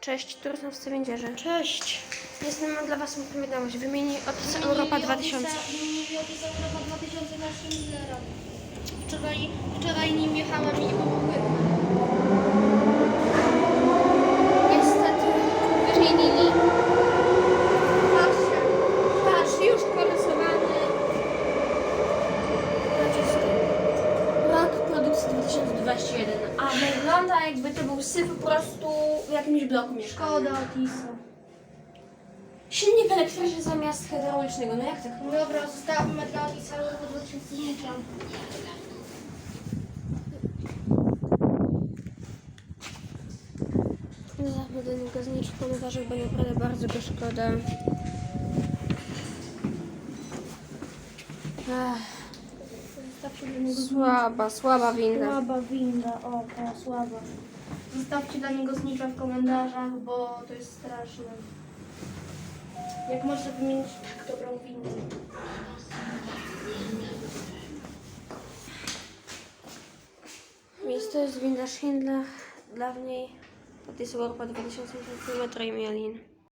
Cześć, Turysm w Scywiędzierze. Cześć. Jestem mam dla Was smutną wiadomość. Wymieni Otis Europa 2000. Wymienili Otis Europa 2000 na Schindlera. Wczoraj, wczoraj nim jechałem i pomogłem. Niestety wymienili. 2021. A wygląda jakby to był syf po prostu w jakimś bloku mieszkalnym. Szkoda Otisa. Silnik elektryczny zamiast hydraulicznego. No jak tak? Dobra, zostawmy dla Otisa Europa 2000. Zachmy do niego znicz w komentarzach, bo naprawdę bardzo go szkoda. Ech, słaba, słaba winda. Słaba winda, o, o, słaba. Zostawcie dla niego znicza w komentarzach, bo to jest straszne. Jak można wymienić tak dobrą windę? Jest to jest winda Schindler, dawniej Otis Europa 2000 metro i Mielin.